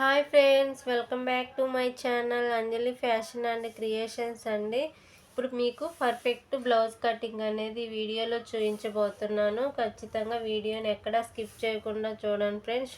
Hi friends welcome back to my channel Anjali fashion and creations అండి. ఇప్పుడు మీకు perfect blouse cutting అనేది వీడియోలో చూపించబోతున్నాను. ఖచ్చితంగా వీడియోని ఎక్కడ స్కిప్ చేయకుండా చూడండి ఫ్రెండ్స్.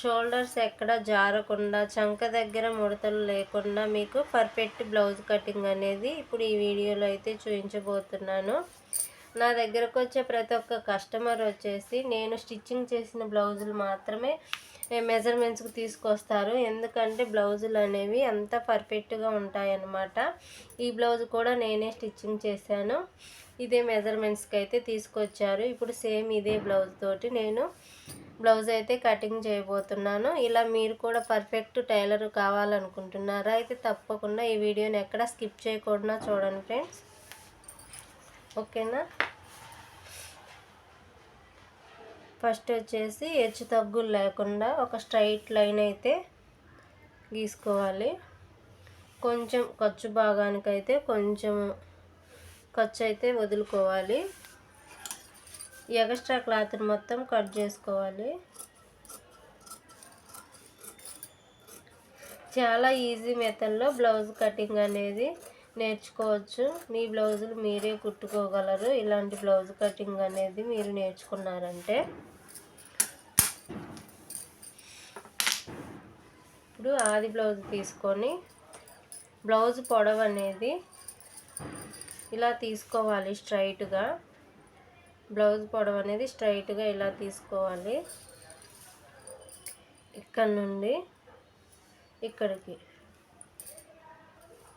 షోల్డర్స్ ఎక్కడ జారకుండా చంక దగ్గర ముడతలు లేకుండా మీకు పర్ఫెక్ట్ బ్లౌజ్ కటింగ్ అనేది ఇప్పుడు ఈ వీడియోలో అయితే చూపించబోతున్నాను. నా దగ్గరకు వచ్చే ప్రతి ఒక్క కస్టమర్ వచ్చేసి నేను స్టిచ్చింగ్ చేసిన బ్లౌజులు మాత్రమే మెజర్మెంట్స్కి తీసుకొస్తారు. ఎందుకంటే బ్లౌజులు అనేవి అంత పర్ఫెక్ట్గా ఉంటాయన్నమాట. ఈ బ్లౌజ్ కూడా నేనే స్టిచ్చింగ్ చేశాను. ఇదే మెజర్మెంట్స్కి అయితే తీసుకొచ్చారు. ఇప్పుడు సేమ్ ఇదే బ్లౌజ్ తోటి నేను బ్లౌజ్ అయితే కటింగ్ చేయబోతున్నాను. ఇలా మీరు కూడా పర్ఫెక్ట్ టైలర్ కావాలనుకుంటున్నారా? అయితే తప్పకుండా ఈ వీడియోని ఎక్కడ స్కిప్ చేయకుండా చూడండి ఫ్రెండ్స్ ఓకేనా ఫస్ట్ వచ్చేసి హెచ్చు తగ్గులు లేకుండా ఒక స్ట్రైట్ లైన్ అయితే గీసుకోవాలి. కొంచెం ఖర్చు భాగానికైతే కొంచెం ఖర్చు అయితే వదులుకోవాలి. ఎక్స్ట్రా క్లాత్ని మొత్తం కట్ చేసుకోవాలి. చాలా ఈజీ మెథడ్లో బ్లౌజ్ కటింగ్ అనేది నేర్చుకోవచ్చు. మీ బ్లౌజులు మీరే కుట్టుకోగలరు. ఇలాంటి బ్లౌజ్ కటింగ్ అనేది మీరు నేర్చుకున్నారంటే. ఇప్పుడు ఆది బ్లౌజ్ తీసుకొని బ్లౌజ్ పొడవు అనేది ఇలా తీసుకోవాలి స్ట్రైట్గా. బ్లౌజ్ పొడవు అనేది స్ట్రైట్గా ఇలా తీసుకోవాలి. ఇక్కడ నుండి ఇక్కడికి.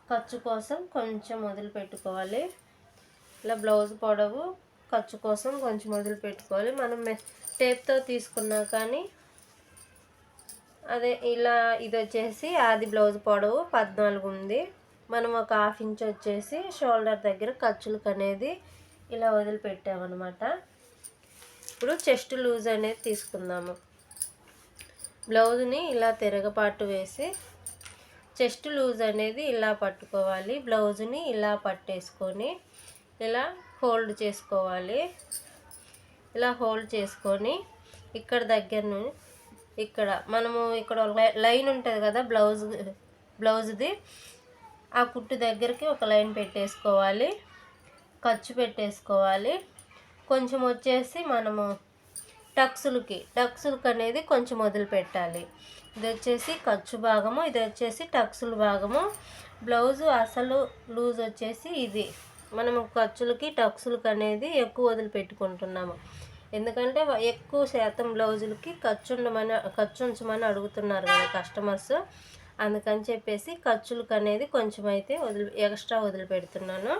ఖర్చు కోసం కొంచెం మొదలు పెట్టుకోవాలి. ఇలా బ్లౌజ్ పొడవు ఖర్చు కోసం కొంచెం మొదలు పెట్టుకోవాలి. మనం టేప్తో తీసుకున్నా కానీ అదే ఇలా ఇది వచ్చేసి అది బ్లౌజ్ పొడవు పద్నాలుగు ఉంది. మనం ఒక హాఫ్ ఇంచ్ వచ్చేసి షోల్డర్ దగ్గర ఖర్చులకు అనేది ఇలా వదిలిపెట్టామన్నమాట ఇప్పుడు చెస్ట్ లూజ్ అనేది తీసుకుందాము. బ్లౌజ్ని ఇలా తిరగపాటు వేసి చెస్ట్ లూజ్ అనేది ఇలా పట్టుకోవాలి. బ్లౌజ్ని ఇలా పట్టేసుకొని ఇలా హోల్డ్ చేసుకోవాలి. ఇలా హోల్డ్ చేసుకొని ఇక్కడ దగ్గర ఇక్కడ మనము ఇక్కడ లైన్ ఉంటుంది కదా బ్లౌజ్ బ్లౌజ్ది. ఆ కుట్టు దగ్గరికి ఒక లైన్ పెట్టేసుకోవాలి. ఖర్చు పెట్టేసుకోవాలి. కొంచెం వచ్చేసి మనము టక్సులకి టక్సులకి అనేది కొంచెం వదిలి పెట్టాలి ఇది వచ్చేసి ఖర్చు భాగము ఇది వచ్చేసి టక్సుల భాగము. బ్లౌజు అసలు లూజ్ వచ్చేసి ఇది. మనము ఖర్చులకి టక్సులకి అనేది ఎక్కువ వదిలిపెట్టుకుంటున్నాము. ఎందుకంటే ఎక్కువ శాతం బ్లౌజులకి ఖర్చు ఉండమని ఖర్చు ఉంచమని అడుగుతున్నారు కదా కస్టమర్స్. అందుకని చెప్పేసి ఖర్చులకు అనేది కొంచెం అయితే వదిలి ఎక్స్ట్రా వదిలిపెడుతున్నాను.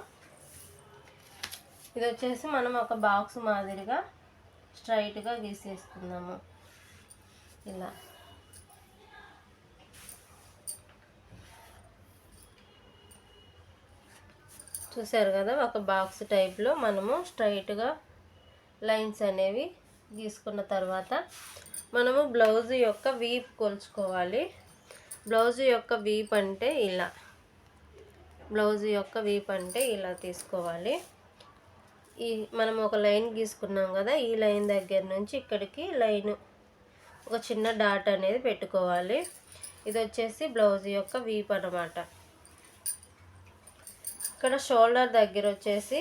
ఇది వచ్చేసి మనం ఒక బాక్స్ మాదిరిగా స్ట్రైట్గా గీసేసుకుందాము. ఇలా. చూసారు కదా ఒక బాక్స్ టైప్లో మనము స్ట్రైట్గా లైన్స్ అనేవి గీసుకున్న తర్వాత మనము బ్లౌజ్ యొక్క వీప్ కొలుచుకోవాలి. బ్లౌజ్ యొక్క వీప్ అంటే ఇలా. బ్లౌజ్ యొక్క వీప్ అంటే ఇలా తీసుకోవాలి. ఈ మనం ఒక లైన్ గీసుకున్నాం కదా ఈ లైన్ దగ్గర నుంచి ఇక్కడికి లైన్ ఒక చిన్న డాట్ అనేది పెట్టుకోవాలి. ఇది వచ్చేసి బ్లౌజ్ యొక్క వీప్ అనమాట ఇక్కడ షోల్డర్ దగ్గర వచ్చేసి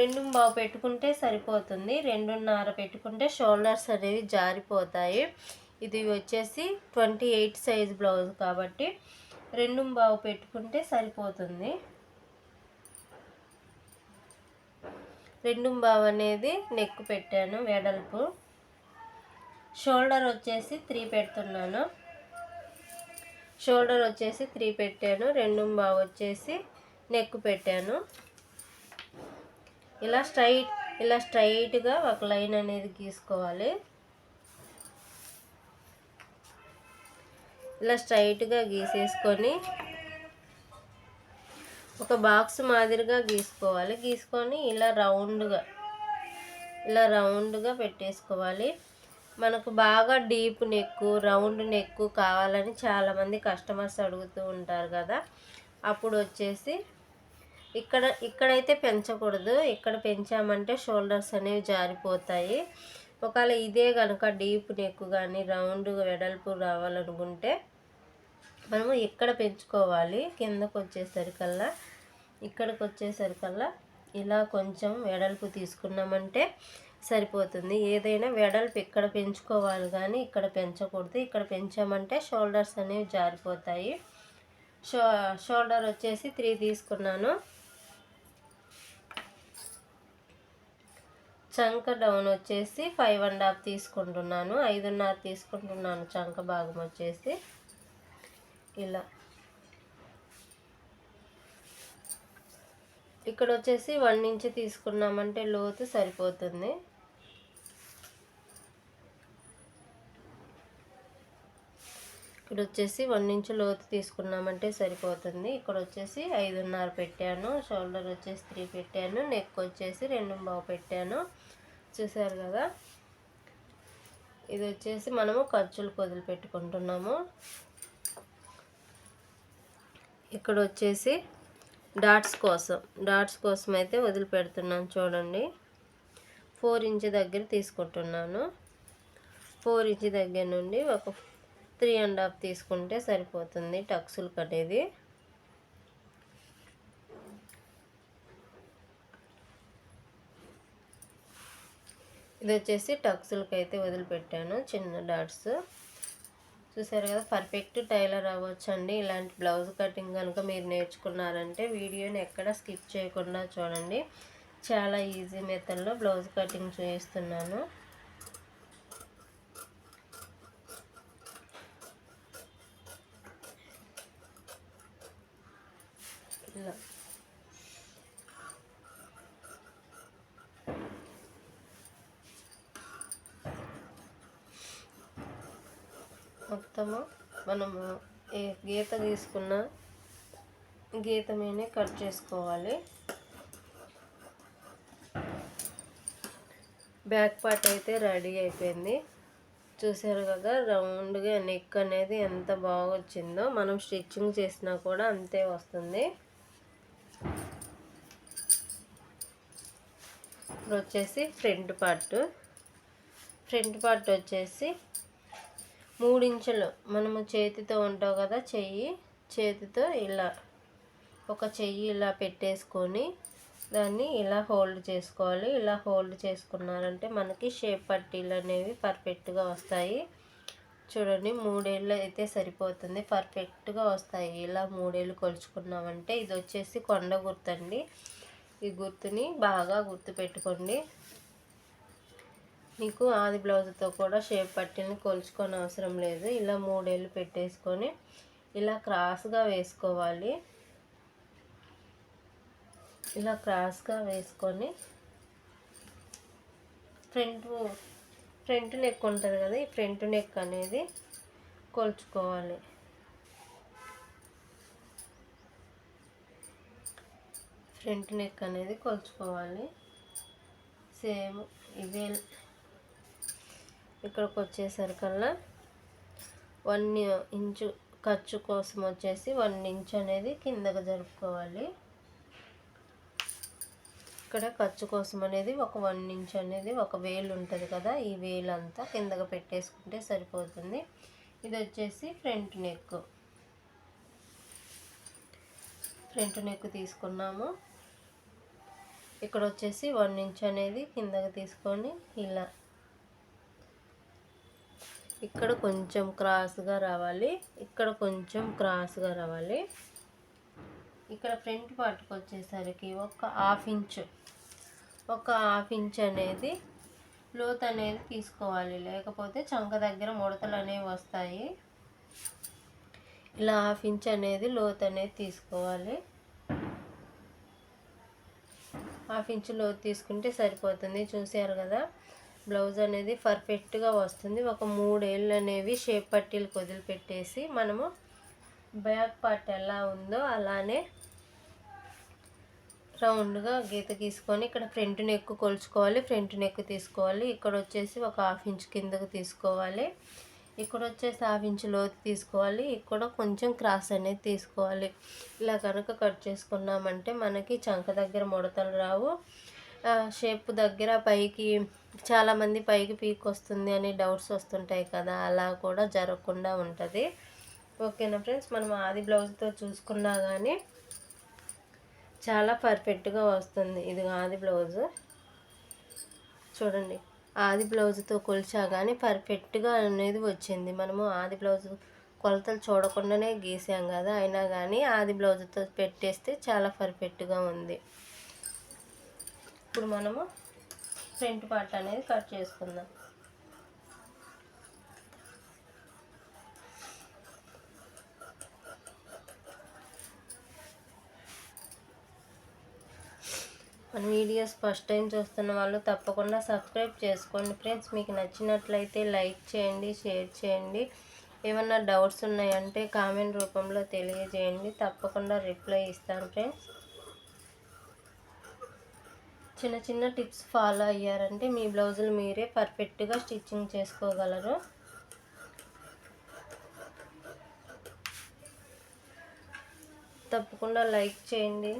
రెండు బావు పెట్టుకుంటే సరిపోతుంది రెండున్నర పెట్టుకుంటే షోల్డర్స్ అనేవి జారిపోతాయి. ఇది వచ్చేసి ట్వంటీ ఎయిట్ సైజ్ బ్లౌజ్ కాబట్టి రెండు బావు పెట్టుకుంటే సరిపోతుంది. రెండు బావ్ అనేది నెక్ పెట్టాను వెడల్పు. షోల్డర్ వచ్చేసి త్రీ పెడుతున్నాను. షోల్డర్ వచ్చేసి త్రీ పెట్టాను రెండు బావ్ వచ్చేసి నెక్ పెట్టాను. ఇలా స్ట్రైట్ ఇలా స్ట్రైట్గా ఒక లైన్ అనేది గీసుకోవాలి. ఇలా స్ట్రైట్గా గీసేసుకొని ఒక బాక్స్ మాదిరిగా గీసుకోవాలి. గీసుకొని ఇలా రౌండ్గా ఇలా రౌండ్గా పెట్టేసుకోవాలి. మనకు బాగా డీప్ నెక్ రౌండ్ నెక్ కావాలని చాలామంది కస్టమర్స్ అడుగుతూ ఉంటారు కదా. అప్పుడు వచ్చేసి ఇక్కడ ఇక్కడైతే పెంచకూడదు. ఇక్కడ పెంచామంటే షోల్డర్స్ అనేవి జారిపోతాయి. ఒకవేళ ఇదే కనుక డీప్ నెక్ కానీ రౌండ్ వెడల్పు రావాలనుకుంటే మనము ఇక్కడ పెంచుకోవాలి. కిందకు వచ్చేసరికల్లా ఇక్కడికి వచ్చేసరికల్లా ఇలా కొంచెం వెడల్పు తీసుకున్నామంటే సరిపోతుంది. ఏదైనా వెడల్పు ఇక్కడ పెంచుకోవాలి కానీ ఇక్కడ పెంచకూడదు. ఇక్కడ పెంచామంటే షోల్డర్స్ అనేవి జారిపోతాయి. షో షోల్డర్ వచ్చేసి త్రీ తీసుకున్నాను. చంక డౌన్ వచ్చేసి ఫైవ్ అండ్ హాఫ్ తీసుకుంటున్నాను. ఐదున్నర తీసుకుంటున్నాను చంక భాగం వచ్చేసి. ఇలా. ఇక్కడ వచ్చేసి వన్ ఇంచ్ తీసుకున్నామంటే లోతు సరిపోతుంది. ఇక్కడ వచ్చేసి వన్ ఇంచ్ లోతు తీసుకున్నామంటే సరిపోతుంది. ఇక్కడ వచ్చేసి ఐదున్నర పెట్టాను. షోల్డర్ వచ్చేసి త్రీ పెట్టాను. నెక్ వచ్చేసి రెండు బావు పెట్టాను. చూసారు కదా? ఇది వచ్చేసి మనము ఖర్చులు కొదిలి పెట్టుకుంటున్నాము. ఇక్కడ వచ్చేసి డాట్స్ కోసం. డాట్స్ కోసం అయితే వదిలిపెడుతున్నాను చూడండి. ఫోర్ ఇంచ్ దగ్గర తీసుకుంటున్నాను. ఫోర్ ఇంచ్ దగ్గర నుండి ఒక త్రీ అండ్ హాఫ్ తీసుకుంటే సరిపోతుంది టక్సులు కట్టేది ఇది వచ్చేసి టక్సులకి అయితే వదిలిపెట్టాను చిన్న డాట్స్. చూసారు కదా పర్ఫెక్ట్ టైలర్ అవ్వచ్చండి. ఇలాంటి బ్లౌజ్ కటింగ్ కనుక మీరు నేర్చుకున్నారంటే వీడియోని ఎక్కడ స్కిప్ చేయకుండా చూడండి. చాలా ఈజీ మెథడ్లో బ్లౌజ్ కటింగ్ చూపిస్తున్నాను ఇలా. మొత్తము మనము ఏ గీత తీసుకున్న గీత మీదనే కట్ చేసుకోవాలి. బ్యాక్ పార్ట్ అయితే రెడీ అయిపోయింది. చూసారు కదా రౌండ్గా నెక్ అనేది ఎంత బాగా వచ్చిందో మనం స్టిచ్చింగ్ చేసినా కూడా అంతే వస్తుంది. ఇప్పుడు వచ్చేసి ఫ్రంట్ పార్ట్. ఫ్రంట్ పార్ట్ వచ్చేసి మూడించులు. మనము చేతితో ఉంటావు కదా చెయ్యి. చేతితో ఇలా ఒక చెయ్యి ఇలా పెట్టేసుకొని దాన్ని ఇలా హోల్డ్ చేసుకోవాలి. ఇలా హోల్డ్ చేసుకున్నారంటే మనకి షేప్ పట్టీలు అనేవి పర్ఫెక్ట్గా వస్తాయి. చూడండి మూడేళ్ళు అయితే సరిపోతుంది. పర్ఫెక్ట్గా వస్తాయి. ఇలా మూడేళ్ళు కొలుచుకున్నామంటే ఇది వచ్చేసి కొండ గుర్తండి. ఈ గుర్తుని బాగా గుర్తు పెట్టుకోండి మీకు ఆది బ్లౌజ్తో కూడా షేప్ పట్టిని కొలుచుకొని అవసరం లేదు. ఇలా మూడేళ్ళు పెట్టేసుకొని ఇలా క్రాస్గా వేసుకోవాలి. ఇలా క్రాస్గా వేసుకొని ఫ్రంట్ ఫ్రంట్ నెక్ ఉంటుంది కదా ఈ ఫ్రంట్ నెక్ అనేది కొలుచుకోవాలి. ఫ్రంట్ నెక్ అనేది కొలుచుకోవాలి. సేమ్ ఇదే ఇక్కడికి వచ్చేసరికల్లా వన్ ఇంచు ఖర్చు కోసం వచ్చేసి వన్ ఇంచ్ అనేది కిందకు జరుపుకోవాలి. ఇక్కడ ఖర్చు కోసం అనేది ఒక వన్ ఇంచ్ అనేది ఒక వేలు ఉంటుంది కదా ఈ వేలు అంతా కిందకు పెట్టేసుకుంటే సరిపోతుంది. ఇది వచ్చేసి ఫ్రంట్ నెక్ ఫ్రంట్ నెక్ తీసుకున్నాము. ఇక్కడ వచ్చేసి వన్ ఇంచ్ అనేది కిందకి తీసుకొని ఇలా ఇక్కడ కొంచెం క్రాస్గా రావాలి. ఇక్కడ కొంచెం క్రాస్గా రావాలి. ఇక్కడ ఫ్రంట్ పార్ట్కి వచ్చేసరికి ఒక హాఫ్ ఇంచ్. ఒక హాఫ్ ఇంచ్ అనేది లోత్ అనేది తీసుకోవాలి. లేకపోతే చంక దగ్గర ముడతలు అనేవి వస్తాయి. ఇలా హాఫ్ ఇంచ్ అనేది లోత్ అనేది తీసుకోవాలి. హాఫ్ ఇంచ్ లోతు తీసుకుంటే సరిపోతుంది. చూసారు కదా? బ్లౌజ్ అనేది పర్ఫెక్ట్గా వస్తుంది. ఒక మూడేళ్ళు అనేవి షేప్ పట్టీలు వదిలిపెట్టేసి మనము బ్యాక్ పార్ట్ ఎలా ఉందో అలానే రౌండ్గా గీత గీసుకొని ఇక్కడ ఫ్రంట్ నెక్ కొలుచుకోవాలి. ఫ్రంట్ నెక్ తీసుకోవాలి. ఇక్కడ వచ్చేసి ఒక హాఫ్ ఇంచ్ కిందకు తీసుకోవాలి. ఇక్కడ వచ్చేసి హాఫ్ ఇంచ్ లోతు తీసుకోవాలి. ఇక్కడ కొంచెం క్రాస్ అనేది తీసుకోవాలి. ఇలా కనుక కట్ చేసుకున్నామంటే మనకి చంక దగ్గర ముడతలు రావు. షేప్ దగ్గర పైకి చాలామంది పైకి పీక్ వస్తుంది అని డౌట్స్ వస్తుంటాయి కదా. అలా కూడా జరగకుండా ఉంటుంది. ఓకేనా ఫ్రెండ్స్? మనం ఆది బ్లౌజ్తో చూసుకున్నా కానీ చాలా పర్ఫెక్ట్గా వస్తుంది. ఇది ఆది బ్లౌజు. చూడండి. ఆది బ్లౌజ్తో కొలిచా కానీ పర్ఫెక్ట్గా అనేది వచ్చింది. మనము ఆది బ్లౌజ్ కొలతలు చూడకుండానే గీసాం కదా. అయినా కానీ ఆది బ్లౌజ్తో పెట్టేస్తే చాలా పర్ఫెక్ట్గా ఉంది. ఇప్పుడు మనము ఫ్రంట్ పార్ట్ అనేది కట్ చేసుకుందాం. మన వీడియోస్ ఫస్ట్ టైం చూస్తున్న వాళ్ళు తప్పకుండా సబ్స్క్రైబ్ చేసుకోండి ఫ్రెండ్స్. మీకు నచ్చినట్లయితే లైక్ చేయండి షేర్ చేయండి. ఏమన్నా డౌట్స్ ఉన్నాయంటే కామెంట్ రూపంలో తెలియజేయండి. తప్పకుండా రిప్లై ఇస్తాను ఫ్రెండ్స్. చిన్న చిన్న టిప్స్ ఫాలో అయ్యారంటే మీ బ్లౌజులు మీరే పర్ఫెక్ట్గా స్టిచ్చింగ్ చేసుకోగలరు. తప్పకుండా లైక్ చేయండి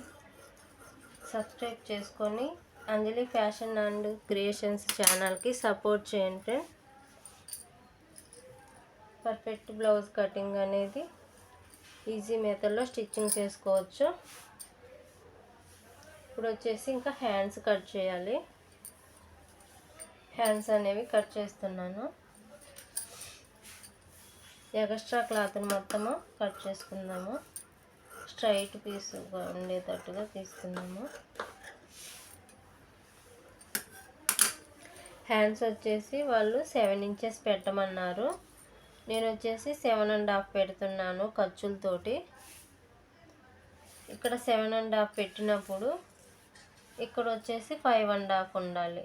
సబ్స్క్రైబ్ చేసుకొని అంజలి ఫ్యాషన్ అండ్ క్రియేషన్స్ ఛానల్కి సపోర్ట్ చేయండి పర్ఫెక్ట్ బ్లౌజ్ కటింగ్ అనేది ఈజీ మెథడ్లో స్టిచ్చింగ్ చేసుకోవచ్చు. ఇప్పుడు వచ్చేసి ఇంకా హ్యాండ్స్ కట్ చేయాలి. హ్యాండ్స్ అనేవి కట్ చేస్తున్నాను. ఎక్స్ట్రా క్లాత్ని మొత్తము కట్ చేసుకుందాము. స్ట్రైట్ పీస్గా ఉండేటట్టుగా తీసుకున్నాము హ్యాండ్స్ వచ్చేసి వాళ్ళు సెవెన్ ఇంచెస్ పెట్టమన్నారు. నేను వచ్చేసి సెవెన్ అండ్ హాఫ్ పెడుతున్నాను ఖర్చులతోటి. ఇక్కడ సెవెన్ అండ్ హాఫ్ పెట్టినప్పుడు ఇక్కడ వచ్చేసి ఫైవ్ అండ్ హాఫ్ ఉండాలి.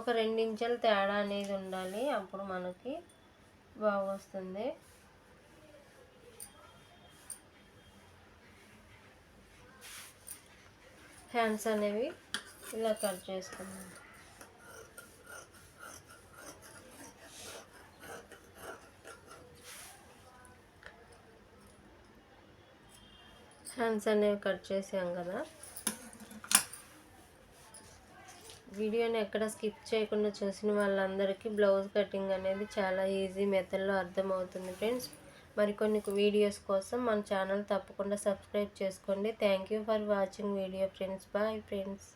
ఒక రెండించెల తేడా అనేది ఉండాలి. అప్పుడు మనకి బాగా వస్తుంది. హ్యాండ్స్ అనేవి ఇలా కట్ చేసుకున్నాం హ్యాండ్స్ అనేవి కట్ చేసాం కదా. వీడియోని ఎక్కడ స్కిప్ చేయకుండా చూసిన వాళ్ళందరికీ బ్లౌజ్ కటింగ్ అనేది చాలా ఈజీ మెథడ్లో అర్థమవుతుంది ఫ్రెండ్స్. మరికొన్ని వీడియోస్ కోసం మన ఛానల్ తప్పకుండా సబ్స్క్రైబ్ చేసుకోండి. Thank you for watching video friends. Bye friends.